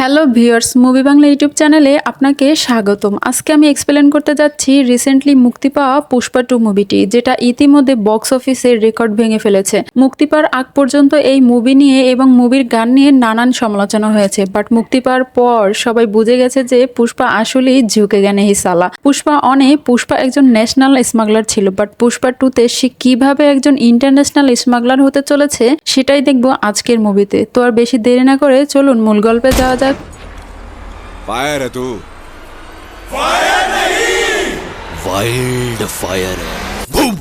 Hello viewers, movie Bangla YouTube চ্যানেলে আপনাকে স্বাগতম। আজকে আমি এক্সপ্লেন করতে যাচ্ছি রিসেন্টলি মুক্তি পাওয়া পুষ্পা টু মুভিটি যেটা ইতিমধ্যে বক্স অফিসের রেকর্ড ভেঙে ফেলেছে। মুক্তি পাওয়ার আগ পর্যন্ত এই মুভি নিয়ে এবং মুভির গান নিয়ে নানান সমালোচনা হয়েছে বাট মুক্তি পাওয়ার পর সবাই বুঝে গেছে যে পুষ্পা আসলেই ঝুঁকে জ্ঞানে হিসালা পুষ্পা অনে পুষ্পা একজন ন্যাশনাল স্মাগলার ছিল বাট পুষ্পা টুতে সে কীভাবে একজন ইন্টারন্যাশনাল স্মাগলার হতে চলেছে, সেটাই দেখব আজকের মুভিতে তো আর বেশি দেরি না করে চলুন মূল গল্পে যাওয়া ഫയർ തൂ ഫയർ നഹീ വൈൽഡ് ഫയർ ബൂം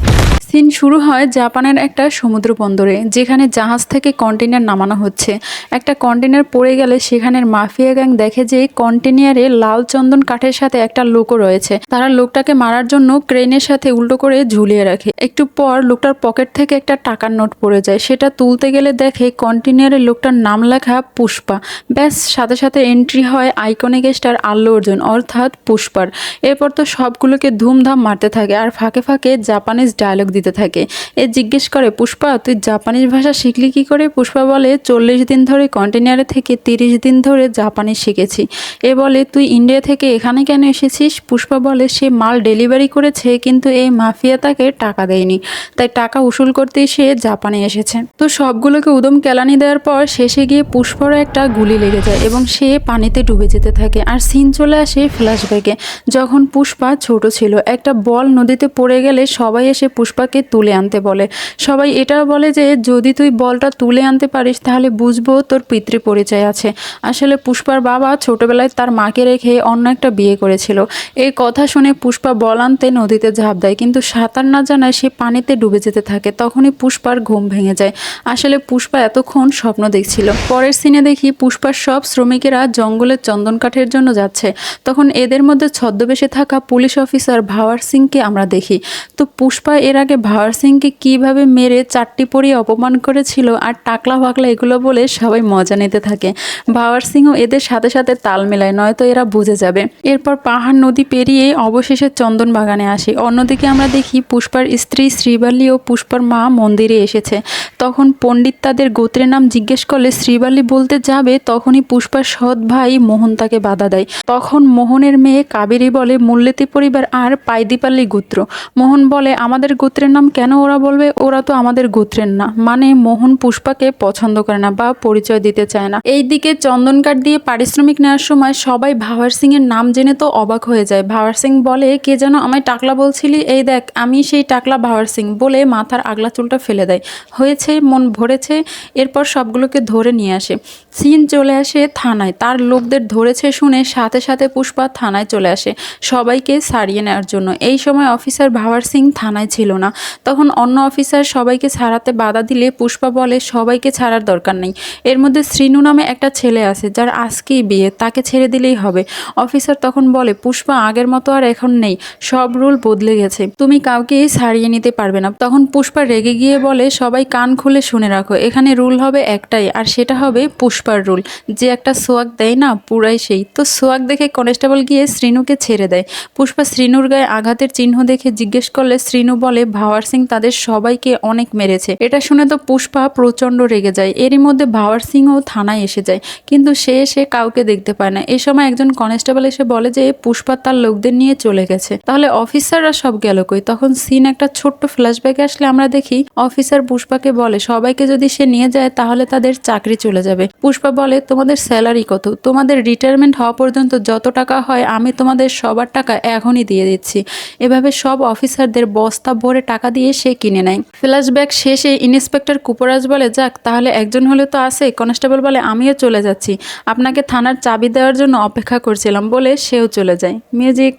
সিন শুরু হয় জাপানের একটা সমুদ্র বন্দরে যেখানে জাহাজ থেকে কন্টেনার নামানো হচ্ছে। একটা কন্টেনার পড়ে গেলে সেখানের মাফিয়া গ্যাং দেখে যে কন্টেনারে লাল চন্দন কাঠের সাথে একটা লোকও রয়েছে। তারা লোকটাকে মারার জন্য ক্রেনের সাথে উল্টো করে ঝুলিয়ে রাখে। একটু পর লোকটার পকেট থেকে একটা টাকার নোট পড়ে যায়। সেটা তুলতে গেলে দেখে কন্টেনারে লোকটার নাম লেখা পুষ্পা। ব্যাস, সাথে সাথে এন্ট্রি হয় আইকনিক স্টার আল্লু অর্জুন, অর্থাৎ পুষ্পার। এরপর তো সবগুলোকে ধুমধাম মারতে থাকে। আর ফাঁকে ফাঁকে জাপানিজ ডায়লগ দিতে থাকে। এ জিজ্ঞেস করে, পুষ্পা, তুই জাপানিজ ভাষা শিখলি কি করে? পুষ্পা বলে, চল্লিশ দিন ধরে কন্টেনারে থেকে তিরিশ দিন ধরে জাপানি শিখেছি। এ বলে, তুই ইন্ডিয়া থেকে এখানে কেন এসেছিস? পুষ্পা বলে, সে মাল ডেলিভারি করেছে, কিন্তু এই মাফিয়া তাকে টাকা দেয়নি। তাই টাকা উসুল করতেই সে জাপানে এসেছে। তো সবগুলোকে উদম কেলানি দেওয়ার পর শেষে গিয়ে পুষ্পারও একটা গুলি লেগে যায় এবং সে পানিতে ডুবে যেতে থাকে আর সিন চলে আসে ফ্ল্যাশব্যাকে। যখন পুষ্পা ছোট ছিল, একটা বল নদীতে পড়ে গেলে সবাই এসে পুষ্পাকে তুলে আনতে বলে। সবাই এটাও বলে যে, যদি তুই বলটা তুলে আনতে পারিস, তাহলে বুঝব তোর পিতৃ পরিচয় আছে। আসলে পুষ্পার বাবা ছোটবেলায় তার মাকে রেখে অন্য একটা বিয়ে করেছিল। এই কথা শুনে পুষ্পা বল আনতে নদীতে ঝাঁপ দেয়, কিন্তু সাঁতার না জানায় সে পানিতে ডুবে যেতে থাকে। তখনই পুষ্পার ঘুম ভেঙে যায়। আসলে পুষ্পা এতক্ষণ স্বপ্ন দেখছিল। পরের সিনে দেখি পুষ্পার সব শ্রমিকেরা জঙ্গলের চন্দন কাঠের জন্য যাচ্ছে। তখন এদের মধ্যে ছদ্মবেশে থাকা পুলিশ অফিসার ভাওয়ার সিংকে আমরা দেখি। তো পুষ্পা এর আগে ভাওয়ার সিংকে কীভাবে মেরে চারটি পরিয়ে অপমান করেছিল আর টাকলা ফাকলা এগুলো বলে সবাই মজা নিতে থাকে। ভাওয়ার সিংও এদের সাথে সাথে তাল মেলায়, নয়তো এরা বুঝে যাবে। এরপর পাহাড় নদী পেরিয়ে অবশেষে চন্দন বাগানে আসে। অন্যদিকে আমরা দেখি পুষ্পার স্ত্রী শ্রীবালি ও পুষ্পার মা মন্দিরে এসেছে। তখন পণ্ডিত তাদের গোত্রের নাম জিজ্ঞেস করলে শ্রীবালি বলতে যাবে, তখনই পুষ্পার সৎ ভাই মোহন তাকে বাধা দেয়। তখন মোহনের মেয়ে কাবেরী বলে মূল্যতি পরিবার আর পাইদিপাল্লি গোত্র। মোহন বলে, আমাদের গোত্রের নাম কেন ওরা বলবে? ওরা তো আমাদের গোত্রের না। মানে মোহন পুষ্পাকে পছন্দ করে না বা পরিচয় দিতে চায় না। এইদিকে চন্দন কাঠ দিয়ে পারিশ্রমিক নেওয়ার সময় সবাই ভাওয়ার সিং এর নাম জেনে তো অবাক হয়ে যায়। ভাওয়ার সিং বলে, কে যেন আমায় টাকলা বলছিলি? এই দেখ, আমি সেই টাকলা ভাওয়ার সিং বলে মাথার আগলা চুলটা ফেলে দেয়। হয়েছে, মন ভরেছে, এরপর সবগুলোকে ধরে নিয়ে আসে। সিন চলে আসে থানায়। তার লোকদের ধরেছে শুনে সাথে সাথে পুষ্পা থানায় চলে আসে সবাইকে সারিয়ে নেওয়ার জন্য। এই সময় অফিসার ভাওয়ার সিং থানায় ছিল না। তখন অন্য অফিসার সবাইকে ছাড়াতে বাধা দিলে পুষ্পা বলে, সবাইকে ছাড়ার দরকার নেই। এর মধ্যে শ্রীনু নামে একটা ছেলে আছে, যার আজকেই বিয়ে, তাকে ছেড়ে দিলেই হবে। অফিসার তখন বলে, পুষ্পা, আগের মতো আর এখন নেই, সব রুল বদলে গেছে। তুমি কাউকেই ছাড়িয়ে নিতে পারবে না। তখন পুষ্পা রেগে গিয়ে বলে, সবাই কান খুলে শুনে রাখো, এখানে রুল হবে একটাই, আর সেটা হবে পুষ্পার রুল। যে একটা সোয়াগ দেয় না, পুরাই সেই। তো সোয়াগ দেখে কনস্টেবল গিয়ে শ্রীনুকে ছেড়ে দেয়। পুষ্পা শ্রীনুর গায়ে আঘাতের চিহ্ন দেখে জিজ্ঞেস করলে শ্রীনু বলে ভাওয়ার সিং তাদের সবাইকে অনেক মেরেছে। এটা শুনে তো পুষ্পা প্রচণ্ড রেগে যায়। এরই মধ্যে ভাওয়ার সিংও থানায় এসে যায়। কিন্তু সে এসে কাউকে দেখতে পায় না। এই সময় একজন কনস্টেবল এসে বলে যে, পুষ্পা তার লোকদের নিয়ে চলে গেছে। তাহলে অফিসাররা সব গেল কই? তখন সিন একটা ছোট্ট ফ্ল্যাশব্যাকে আসলে আমরা দেখি, অফিসার পুষ্পাকে বলে, সবাইকে যদি সে নিয়ে যায় তাহলে তাদের চাকরি চলে যাবে। পুষ্পা বলে, তোমাদের স্যালারি কত? তোমাদের রিটায়ারমেন্ট হওয়া পর্যন্ত যত টাকা হয়, আমি তোমাদের সবার টাকা এখনই দিয়ে দিচ্ছি। এভাবে সব অফিসারদের বস্তা ভরে টাকা দিয়ে সে কিনে নেয়। ফ্ল্যাশব্যাক শেষে ইন্সপেক্টর কুপরাজ বলে, যাক, তাহলে একজন হলে তো আসে কনস্টেবল বলে আমিও চলে যাচ্ছি। আপনাকে থানার চাবি দেওয়ার জন্য অপেক্ষা করছিলাম বলে সেও চলে যায়। মিউজিক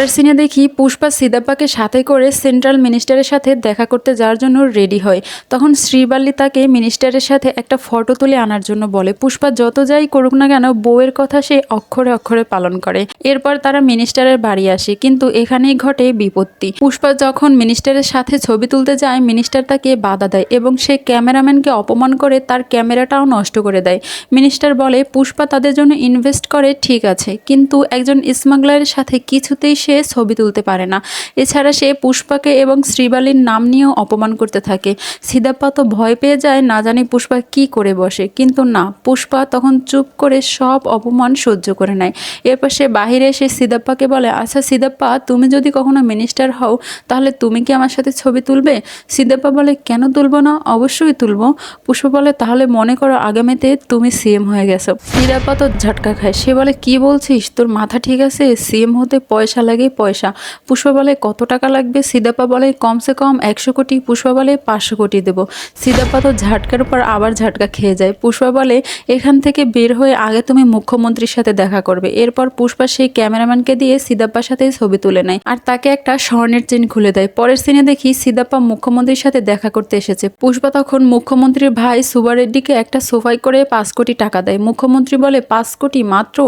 পরের সিনে দেখি পুষ্পা সিদাপ্পাকে সাথে করে সেন্ট্রাল মিনিস্টারের সাথে দেখা করতে যাওয়ার জন্য রেডি হয়। তখন শ্রীবাল্লি তাকে মিনিস্টারের সাথে একটা ফটো তুলে আনার জন্য বলে। পুষ্পা যত যাই করুক না কেন, বউয়ের কথা সে অক্ষরে অক্ষরে পালন করে। এরপর তারা মিনিস্টারের বাড়ি আসে, কিন্তু এখানেই ঘটে বিপত্তি। পুষ্পা যখন মিনিস্টারের সাথে ছবি তুলতে যায় মিনিস্টার তাকে বাধা দেয় এবং সে ক্যামেরাম্যানকে অপমান করে তার ক্যামেরাটাও নষ্ট করে দেয়। মিনিস্টার বলে, পুষ্পা তাদের জন্য ইনভেস্ট করে, ঠিক আছে। কিন্তু একজন স্মাগলারের সাথে কিছুতেই সে সে ছবি তুলতে পারে না। এছাড়া সে পুষ্পাকে এবং শ্রীবালির নাম নিয়েও অপমান করতে থাকে। সিদাপ্পা তো ভয় পেয়ে যায়, না জানি পুষ্পা কি করে বসে। কিন্তু না, পুষ্পা তখন চুপ করে সব অপমান সহ্য করে নেয়। এরপর সে বাহিরে এসে সিদাপ্পাকে বলে আচ্ছা সিদাপ্পা তুমি যদি কখনো মিনিস্টার হও, তাহলে তুমি কি আমার সাথে ছবি তুলবে? সিদাপ্পা বলে, কেন তুলবো না? অবশ্যই তুলবো। পুষ্পা বলে, তাহলে মনে করো আগামীতে তুমি সিএম হয়ে গেছো। সিদাপ্পা তো ঝটকা খায়। সে বলে, কি বলছিস? তোর মাথা ঠিক আছে? সিএম হতে পয়সা লাগে পয়সা। পুষ্পা বলে, কত টাকা লাগবে? সিদাপ্পা বলে, কমসে কম একশো কোটি। পুষ্পা বলে, পাঁচশো কোটি দেবো। সিদাপ্পা তো ঝাটকার উপর আবার ঝাটকা খেয়ে যায়। পুষ্পা বলে, এখান থেকে বের হয়ে আগে তুমি মুখ্যমন্ত্রীর সাথে দেখা করবে। এরপর পুষ্পা সেই ক্যামেরাম্যানকে দিয়ে সিদাপ্পার সাথে ছবি তুলে নেয় আর তাকে একটা স্বর্ণের চেন খুলে দেয়। পরের সিনে দেখি সিদাপ্পা মুখ্যমন্ত্রীর সাথে দেখা করতে এসেছে। পুষ্পা তখন মুখ্যমন্ত্রীর ভাই সুবা রেড্ডিকে একটা সোফাই করে পাঁচ কোটি টাকা দেয়। মুখ্যমন্ত্রী বলে, পাঁচ কোটি মাত্র?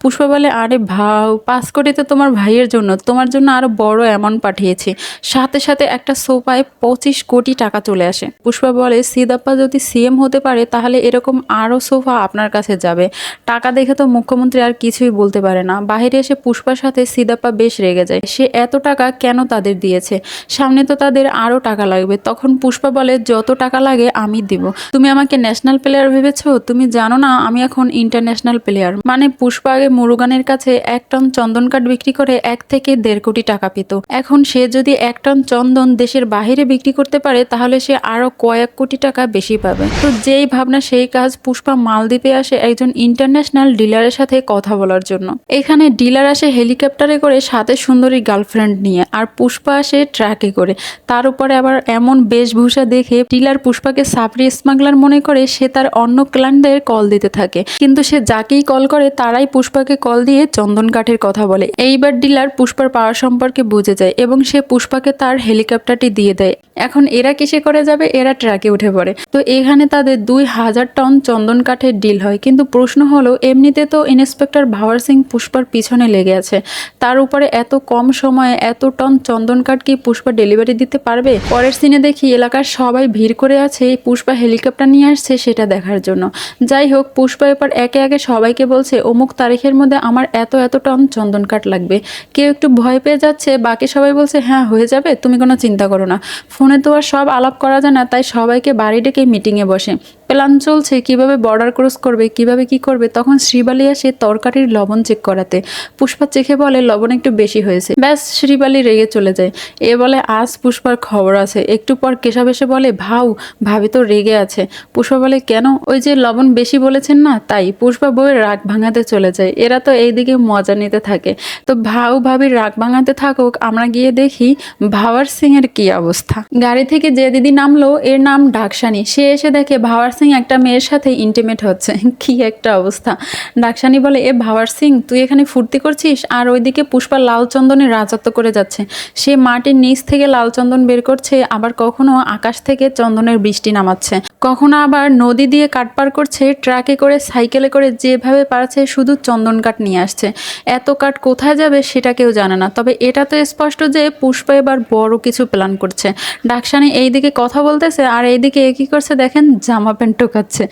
পুষ্পা বলে, আরে ভাও, পাঁচ কোটি তো তোমার ভাইয়ের জন্য তোমার জন্য আরও বড় অ্যামাউন্ট পাঠিয়েছি। সাথে সাথে একটা সোফায় পঁচিশ কোটি টাকা চলে আসে। পুষ্পা বলে সিদাপ্পা যদি সিএম হতে পারে, তাহলে এরকম আরও সোফা আপনার কাছে যাবে। টাকা দেখে তো মুখ্যমন্ত্রী আর কিছুই বলতে পারে না। বাইরে এসে পুষ্পার সাথে সিদাপ্পা বেশ রেগে যায়। সে এত টাকা কেন তাদের দিয়েছে? সামনে তো তাদের আরও টাকা লাগবে। তখন পুষ্পা বলে, যত টাকা লাগে আমি দিব। তুমি আমাকে ন্যাশনাল প্লেয়ার ভেবেছো? তুমি জানো না, আমি এখন ইন্টারন্যাশনাল প্লেয়ার মানে পুষ্পা আগে মুরুগানের কাছে এক টন চন্দন কাঠ বিক্রি করে এক থেকে দেড় কোটি টাকা পেত। এখন সে যদি এক টন চন্দন দেশের বাহিরে বিক্রি করতে পারে, তাহলে সে আরও কয়েক কোটি টাকা বেশি পাবে। তো যেই ভাবনা, সেই কাজ পুষ্পা মালদ্বীপে আসে একজন ইন্টারন্যাশনাল ডিলারের সাথে কথা বলার জন্য। এখানে ডিলার আসে হেলিকপ্টারে করে সাথে সুন্দরী গার্লফ্রেন্ড নিয়ে, আর পুষ্পা আসে ট্রাকে করে। তার উপরে আবার এমন বেশভূষা দেখে ডিলার পুষ্পাকে সাপড়ি স্মাগলার মনে করে সে তার অন্য ক্লায়েন্টদের কল দিতে থাকে। কিন্তু সে যাকেই কল করে, তারাই পুষ্পাকে কল দিয়ে চন্দন কাঠের কথা বলে। এইবার ডিলার পুষ্পার পাওয়ার সম্পর্কে বুঝে যায় এবং সে পুষ্পাকে তার হেলিকপ্টারটি দিয়ে দেয়। এখন এরা কিসে করে যাবে? এরা ট্রাকে উঠে পড়ে। তো এখানে তাদের দুই হাজার টন চন্দন কাঠের ডিল হয়। কিন্তু প্রশ্ন হলো, এমনিতে তো ইন্সপেক্টর ভাওয়ার সিং পুষ্পার পিছনে লেগে আছে। তার উপরে এত কম সময়ে এত টন চন্দন কাঠ কি পুষ্পা ডেলিভারি দিতে পারবে? পরের সিনে দেখি এলাকার সবাই ভিড় করে আছে পুষ্পা হেলিকপ্টার নিয়ে আসছে সেটা দেখার জন্য। যাই হোক, পুষ্পা এবার একে একে সবাইকে বলছে, অমুক তারিখের মধ্যে আমার এত এত টন চন্দন কাঠ লাগবে। কেউ একটু ভয় পেয়ে যাচ্ছে, বাকি সবাই বলছে হ্যাঁ হয়ে যাবে, তুমি কোনো চিন্তা করো না। ফোনে তো আর সব আলাপ করা যায় না তাই সবাইকে বাড়ি ডেকে মিটিংয়ে বসে। প্ল্যান চলছে, কীভাবে বর্ডার ক্রস করবে, কীভাবে কি করবে, তখন শ্রীবালি আসে তরকারির লবণ চেক করাতে। পুষ্পা চেখে বলে, লবণ একটু বেশি হয়েছে। ব্যাস, শ্রীবালি রেগে চলে যায়। এ বলে, আজ পুষ্পার খবর আছে। একটু পর কেশব এসে বলে, ভাউ, ভাবি তো রেগে আছে। পুষ্পা বলে, কেন? ওই যে লবণ বেশি বলেছেন না, তাই। পুষ্পা বউয়ের রাগ ভাঙাতে চলে যায়। এরা তো এইদিকে মজা নিতে থাকে। তো ভাউ ভাবির রাগ ভাঙাতে থাকুক, আমরা গিয়ে দেখি ভাওয়ার সিং এর কি অবস্থা। গাড়ি থেকে যে দিদি নামলো, এর নাম ডাকসানি। সে এসে দেখে ভাওয়ার সিং একটা মেয়ের সাথে ইন্টিমেট হচ্ছে। কি একটা অবস্থা। ডাকসানি বলে, এ ভাওয়ার সিং, তুই এখানে ফুর্তি করছিস? আর ওইদিকে পুষ্পা লাল চন্দনের রাজত্ব করে যাচ্ছে। সে মাটির নিচ থেকে লাল চন্দন বের করছে, আবার কখনো আকাশ থেকে চন্দনের বৃষ্টি নামাচ্ছে। কখনো আবার নদী দিয়ে কাঠ পার করছে, ট্রাকে করে, সাইকেলে করে, যেভাবে পারছে শুধু চন্দন কাঠ নিয়ে আসছে। এত কাঠ কোথায় যাবে সেটা কেউ জানে না। তবে এটা তো স্পষ্ট যে পুষ্পা এবার বড় কিছু প্ল্যান করছে। ডাকসানি এইদিকে কথা বলতেছে, আর এইদিকে এ কী করছে দেখেন, জামা প্যান্ট টোকাচ্ছে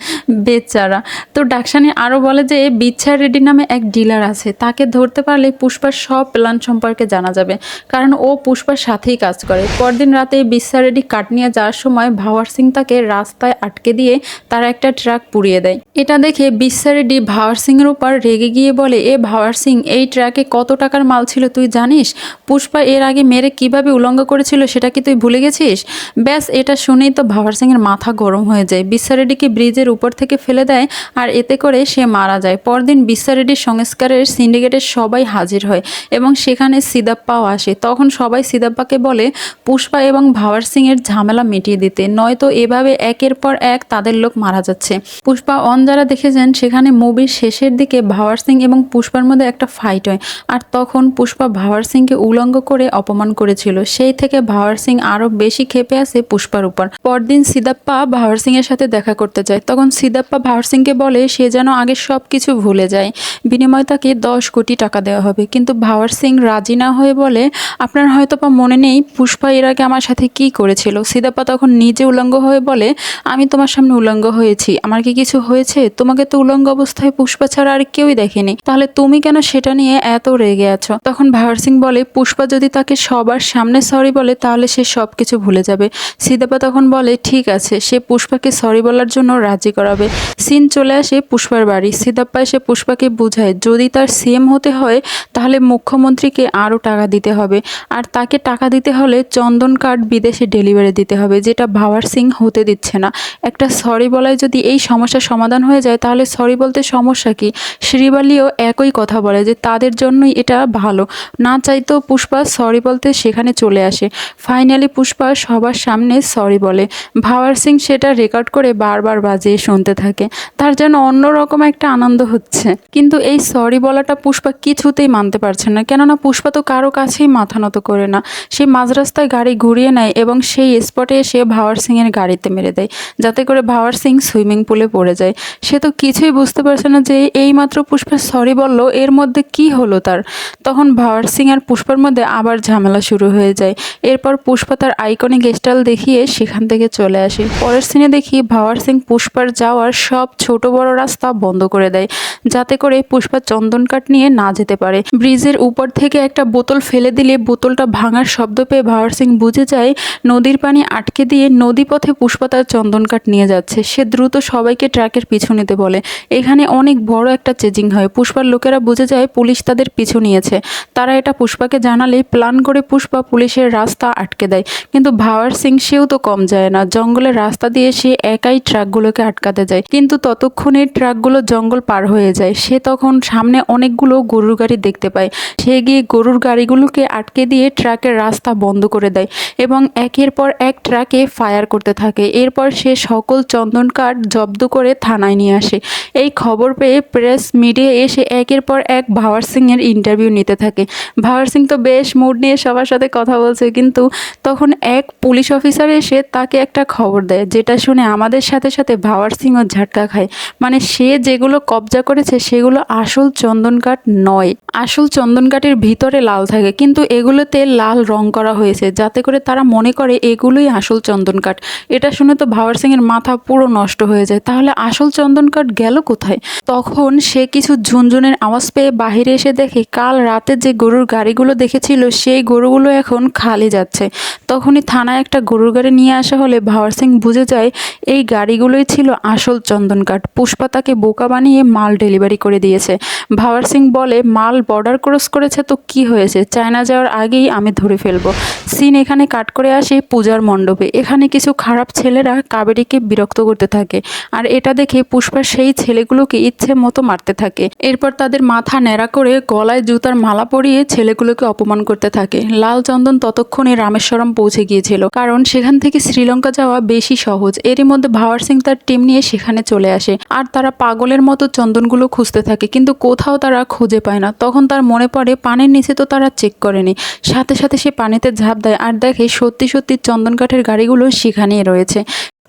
বেচারা। তো ডাকসানি আরও বলে যে বিচ্ছা রেডি নামে এক ডিলার আছে। তাকে ধরতে পারলে পুষ্পার সব প্ল্যান সম্পর্কে জানা যাবে। কারণ ও পুষ্পার সাথেই কাজ করে। পরদিন রাতে বিচ্ছা রেডি কাট নিয়ে যাওয়ার সময় ভাওয়ার সিং তাকে রাস্তায় আটকে দিয়ে তার একটা ট্রাক পুড়িয়ে দেয়। এটা দেখে বিচ্ছা রেডি ভাওয়ার সিংয়ের উপর রেগে গিয়ে বলে, এ ভাওয়ার সিং, এই ট্রাকে কত টাকার মাল ছিল তুই জানিস? পুষ্পা এর আগে মেরে কীভাবে উলঙ্গ করেছিল সেটা কি তুই ভুলে গেছিস? ব্যাস, এটা শুনেই তো ভাওয়ার সিংয়ের মাথা গরম হয়ে যায়। বিচ্ছা রেড্ডিকে ব্রিজের উপর থেকে ফেলে দেয় আর এতে করে সে মারা যায়। পরদিন বিচ্ছা রেড্ডির সংস্কারের সিন্ডিকেটের সবাই হাজির হয় এবং সেখানে সিদাপ্পাও আসে। তখন সবাই সিদাপ্পাকে বলে, পুষ্পা এবং ভাওয়ার সিং এর ঝামেলা মিটিয়ে দিতে, নয়তো এভাবে একের পর এক তাদের লোক মারা যাচ্ছে। পুষ্পা অন যারা দেখেছেন, সেখানে মুভির শেষের দিকে ভাওয়ার সিং এবং পুষ্পার মধ্যে একটা ফাইট হয়। আর তখন পুষ্পা ভাওয়ার সিংকে উলঙ্গ করে অপমান করেছিল। সেই থেকে ভাওয়ার সিং আরও বেশি ক্ষেপে আসে পুষ্পার উপর। পরদিন সিদাপ্পা ভাওয়ার সিং এর সাথে দেখা করতে যায় তখন সিদাপ্পা ভাওয়ার সিংকে বলে, সে যেন আগে সব কিছু ভুলে যায়। বিনিময়ে তাকে দশ কোটি টাকা দেওয়া হবে। কিন্তু ভাওয়ার সিং রাজি না হয়ে বলে, আপনার হয়তো বা মনে নেই পুষ্পা এর আগে আমার সাথে কি করেছিল? সিদাপ্পা তখন নিজে উলঙ্গ হয়ে বলে, আমি তোমার সামনে উলঙ্গ হয়েছি। আমার কি কিছু হয়েছে? তোমাকে তো উলঙ্গ অবস্থায় পুষ্পা ছাড়া আর কেউই দেখেনি। তাহলে তুমি কেন সেটা নিয়ে এত রেগে আছো? তখন ভাওয়ার সিং বলে, পুষ্পা যদি তাকে সবার সামনে সরি বলে, তাহলে সে সব কিছু ভুলে যাবে। সিদাপ্পা তখন বলে, ঠিক আছে, সে পুষ্পাকে সরি বলার জন্য রাজি করাবে। সিন চলে আসে পুষ্পার বাড়ি। সিদাপ্পা এসে পুষ্পাকে বোঝায়, যদি তার সিএম হতে হয়, তাহলে মুখ্যমন্ত্রীকে আরও টাকা দিতে হবে। আর তাকে টাকা দিতে হলে চন্দন কার্ড বিদেশে ডেলিভারি দিতে হবে, যেটা ভাওয়ার সিং হতে দিচ্ছে না। একটা সরি বলায় যদি এই সমস্যার সমাধান হয়ে যায়, তাহলে সরি বলতে সমস্যা কি? শ্রীবালিও একই কথা বলে যে, তাদের জন্যই এটা ভালো। না চাইতেও পুষ্পা সরি বলতে সেখানে চলে আসে। ফাইনালি পুষ্পা সবার সামনে সরি বলে। ভাওয়ার সিং সেটা রেকর্ড করে বারবার বাজিয়ে শুনতে থাকে, তার যেন অন্যরকম একটা আনন্দ হচ্ছে। কিন্তু এই সরি বলাটা পুষ্পা কিছুতেই মানতে পারছে না, কেননা পুষ্পা তো কারও কাছেই মাথা নত করে না। সে মাঝ রাস্তায় গাড়ি ঘুরিয়ে নেয় এবং সেই স্পটে এসে ভাওয়ার সিংয়ের গাড়িতে মেরে দেয়, যাতে করে ভাওয়ার সিং সুইমিং পুলে পড়ে যায়। সে তো কিছুই বুঝতে পারছে না যে এইমাত্র পুষ্পা সরি বলল, এর মধ্যে কি হলো তার? তখন ভাওয়ার সিং আর পুষ্পার মধ্যে আবার ঝামেলা শুরু হয়ে যায়। এরপর পুষ্পা তার আইকনিক স্টাইল দেখিয়ে সেখান থেকে চলে আসে। পরের সিনে দেখি ভাওয়ার সিং পুষ্পার যাওয়ার সব ছোট বড় রাস্তা বন্ধ করে দেয়, যাতে করে পুষ্পা চন্দন কাঠ নিয়ে না যেতে পারে। ব্রিজের উপর থেকে একটা বোতল ফেলে দিলে বোতলটা ভাঙার শব্দ পেয়ে ভাওয়ার সিং বুঝে যায়, নদীর পানি আটকে দিয়ে নদী পথে পুষ্পা তার চন্দন কাঠ নিয়ে যাচ্ছে। সে দ্রুত সবাইকে ট্রাকের পিছু নিতে বলে। এখানে অনেক বড় একটা চেজিং হয়। পুষ্পার লোকেরা বুঝে যায় পুলিশ তাদের পিছু নিয়েছে। তারা এটা পুষ্পাকে জানালে প্ল্যান করে পুষ্পা পুলিশের রাস্তা আটকে দেয়। কিন্তু ভাওয়ার সিং সেও তো কম যায় না। জঙ্গলের রাস্তা দিয়ে সে একাই ট্রাকগুলোকে আটকাতে যায়। কিন্তু ততক্ষণে ট্রাকগুলো জঙ্গল পার হয়ে যায়। সে তখন সামনে অনেকগুলো গরুর গাড়ি দেখতে পায়। সে গিয়ে গরুর গাড়িগুলোকে আটকে দিয়ে ট্রাকের রাস্তা বন্ধ করে দেয় এবং একের পর এক ট্রাকে ফায়ার করতে থাকে। এরপর সে সকল চন্দন কাঠ জব্দ করে থানায় নিয়ে আসে। এই খবর পেয়ে প্রেস মিডিয়া এসে একের পর এক ভাওয়ার সিংয়ের ইন্টারভিউ নিতে থাকে। ভাওয়ার সিং তো বেশ মুড নিয়ে সবার সাথে কথা বলছে। কিন্তু তখন এক পুলিশ অফিসার এসে তাকে একটা খবর দেয়, যেটা শুনে আমাদের সাথে সাথে সাথে ভাওয়ার সিংও ঝাটকা খায়। মানে সে যেগুলো কবজা করেছে, সেগুলো আসল চন্দন কাঠ নয়। আসল চন্দন কাঠের ভিতরে লাল থাকে, কিন্তু এগুলোতে লাল রং করা হয়েছে, যাতে করে তারা মনে করে এগুলোই আসল চন্দন কাঠ এটা শুনে তো ভাওয়ার সিংয়ের মাথা পুরো নষ্ট হয়ে যায়। তাহলে আসল চন্দন কাঠ গেল কোথায়? তখন সে কিছু ঝুনঝুনের আওয়াজ পেয়ে বাহিরে এসে দেখে, কাল রাতে যে গরুর গাড়িগুলো দেখেছিল, সেই গরুগুলো এখন খালি যাচ্ছে। তখনই থানায় একটা গরুর গাড়ি নিয়ে আসা হলে ভাওয়ার সিং বুঝে যায়, এই গাড়িগুলোই ছিল আসল চন্দন কাঠ পুষ্পা তাকে বোকা বানিয়ে মাল ডেলিভারি করে দিয়েছে। ভাওয়ার সিং বলে, মাল বর্ডার ক্রস করেছে তো কি হয়েছে? চায়না যাওয়ার আগেই আমি ধরে ফেলব। সিন এখানে কাট করে আসে পূজার মণ্ডপে। এখানে কিছু খারাপ ছেলেরা কাবেরীকে বিরক্ত করতে থাকে। আর এটা দেখে পুষ্পা সেই ছেলেগুলোকে ইচ্ছে মতো মারতে থাকে। এরপর তাদের মাথা ন্যাড়া করে গলায় জুতার মালা পরিয়ে ছেলেগুলোকে অপমান করতে থাকে। লাল চন্দন ততক্ষণে রামেশ্বরম পৌঁছে গিয়েছিল। কারণ সেখান থেকে শ্রীলঙ্কা যাওয়া বেশি সহজ। এরই মধ্যে ভাওয়ার সিং তার টিম নিয়ে সেখানে চলে আসে। আর তারা পাগলের মতো চন্দনগুলো খুঁজতে থাকে, কিন্তু কোথাও তারা খুঁজে পায় না। তখন তার মনে পড়ে, পানির নিচে তো তারা চেক করেনি। সাথে সাথে সে পানিতে ঝাঁপ দেয়, আর দেখে সত্যি সত্যি চন্দন কাঠের গাড়িগুলো সেখানেই রয়েছে।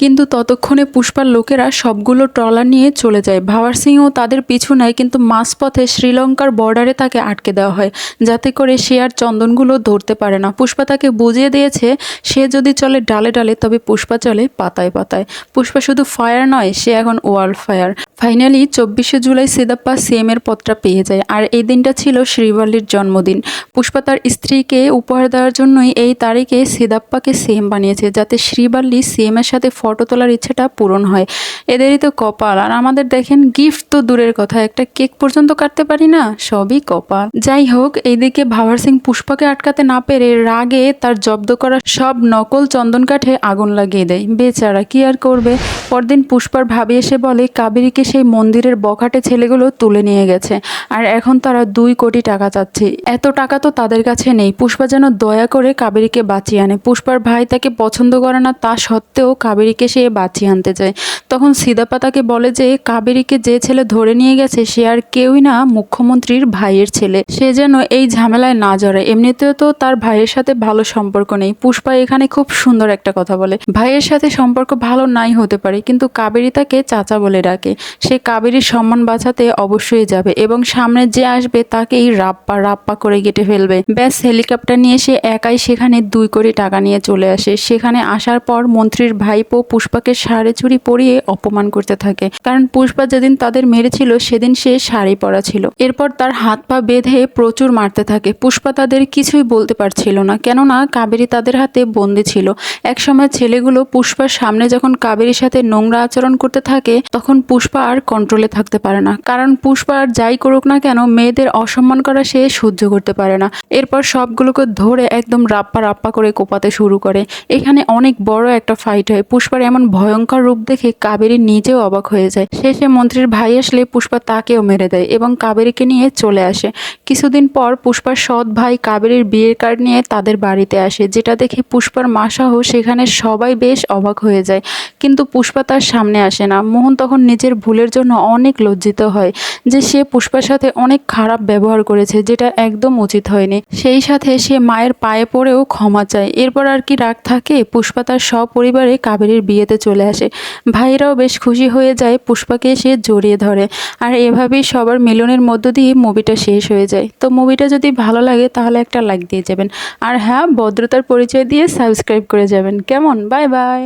কিন্তু ততক্ষণে পুষ্পার লোকেরা সবগুলো ট্রলার নিয়ে চলে যায়। ভাওয়ার সিংও তাদের পিছু নেয়, কিন্তু মাঝপথে শ্রীলঙ্কার বর্ডারে তাকে আটকে দেওয়া হয়, যাতে করে সে আর চন্দনগুলো ধরতে পারে না। পুষ্পা তাকে বুঝিয়ে দিয়েছে, সে যদি চলে ডালে ডালে, তবে পুষ্পা চলে পাতায় পাতায়। পুষ্পা শুধু ফায়ার নয়, সে এখন ওয়ার্ল্ড ফায়ার ফাইনালি চব্বিশে জুলাই সিদাপ্পা সিএম এর পদটা পেয়ে যায়। আর এই দিনটা ছিল শ্রীবাল্লির জন্মদিন। পুষ্পা তার স্ত্রীকে উপহার দেওয়ার জন্যই এই তারিখে সিদাপ্পাকে সিএম বানিয়েছে, যাতে শ্রীবাল্লি সিএমের সাথে ফটো তোলার ইচ্ছেটা পূরণ হয়। এদেরই তো কপাল। আর আমাদের দেখেন গিফট তো দূরের কথা, একটা কেক পর্যন্ত কাটতে পারি না? সবই কপাল। যাই হোক, এইদিকে ভাবার সিং পুষ্পাকে আটকাতে না পেরে রাগে তার জব্দ করা সব নকল চন্দন কাঠে আগুন লাগিয়ে দেয়। বেচারা কি আর করবে? পরদিন পুষ্পার ভাবি এসে বলে, কাবেরীকে সেই মন্দিরের বখাটে ছেলেগুলো তুলে নিয়ে গেছে। আর এখন তারা দুই কোটি টাকা চাচ্ছে। এত টাকা তো তাদের কাছে নেই। পুষ্পা যেন দয়া করে কাবেরীকে বাঁচিয়ে আনে। পুষ্পার ভাই তাকে পছন্দ করে না, তা সত্ত্বেও কাবেরীকে সে বাঁচিয়ে আনতে চায়। তখন সিদাপা তাকে বলে যে, কাবেরীকে যে ছেলে ধরে নিয়ে গেছে, সে আর কেউই না মুখ্যমন্ত্রীর ভাইয়ের ছেলে। সে যেন এই ঝামেলায় না জড়ায়। এমনিতেও তো তার ভাইয়ের সাথে ভালো সম্পর্ক নেই। পুষ্পা এখানে খুব সুন্দর একটা কথা বলে। ভাইয়ের সাথে সম্পর্ক ভালো নাই হতে পারে, কিন্তু কাবেরী তাকে চাচা বলে ডাকে। সে কাবেরীর সম্মান বাঁচাতে অবশ্যই যাবে এবং সামনে যে আসবে তাকেই রাপ্পা রাপ্পা করে কেটে ফেলবে। ব্যাস, হেলিকপ্টার নিয়ে সে একাই সেখানে দুই কোটি টাকা নিয়ে চলে আসে। সেখানে আসার পর মন্ত্রীর ভাইপো পুষ্পাকে শাড়ি চুরি পরিয়ে অপমান করতে থাকে। কারণ পুষ্পা যেদিন তাদের মেরেছিল, সেদিন সে শাড়ি পরা ছিল। এরপর তার হাত পা বেঁধে প্রচুর মারতে থাকে। পুষ্পা তাদের কিছুই বলতে পারছিল না, কেননা কাবেরী তাদের হাতে বন্দি ছিল। একসময় ছেলেগুলো পুষ্পার সামনে যখন কাবেরীর সাথে নোংরা আচরণ করতে থাকে, তখন পুষ্পা আর কন্ট্রোলে থাকতে পারে না। কারণ পুষ্পা আর যাই করুক না কেন, মেয়েদের অসম্মান করা সে সহ্য করতে পারে না। এরপর সবগুলোকে ধরে একদম রাপ্পা রাপ্পা করে কোপাতে শুরু করে। এখানে অনেক বড় একটা ফাইট হয়। পুষ্পার এমন ভয়ঙ্কর রূপ দেখে কাবেরী নিজেও অবাক হয়ে যায়। শেষে মন্ত্রীর ভাই আসলে পুষ্পা তাকেও মেরে দেয় এবং কাবেরীকে নিয়ে চলে আসে। কিছুদিন পর পুষ্পার সৎ ভাই কাবেরীর বিয়ের কার্ড নিয়ে তাদের বাড়িতে আসে, যেটা দেখে পুষ্পার মাসহ সেখানে সবাই বেশ অবাক হয়ে যায়। কিন্তু পুষ্পা তার সামনে আসে না। মোহন তখন নিজের ভুলের জন্য অনেক লজ্জিত হয় যে সে পুষ্পার সাথে অনেক খারাপ ব্যবহার করেছে, যেটা একদম উচিত হয়নি। সেই সাথে সে মায়ের পায়ে পড়েও ক্ষমা চায়। এরপর আর কি রাগ থাকে, পুষ্পা তার সপরিবারে কাবেরীর বিয়েতে চলে আসে। ভাইরাও বেশ খুশি হয়ে যায়, পুষ্পাকে সে জড়িয়ে ধরে। আর এভাবেই সবার মিলনের মধ্য দিয়ে মুভিটা শেষ হয়ে যায়। তো মুভিটা যদি ভালো লাগে, তাহলে একটা লাইক দিয়ে যাবেন। আর হ্যাঁ ভদ্রতার পরিচয় দিয়ে সাবস্ক্রাইব করে যাবেন। কেমন? Bye bye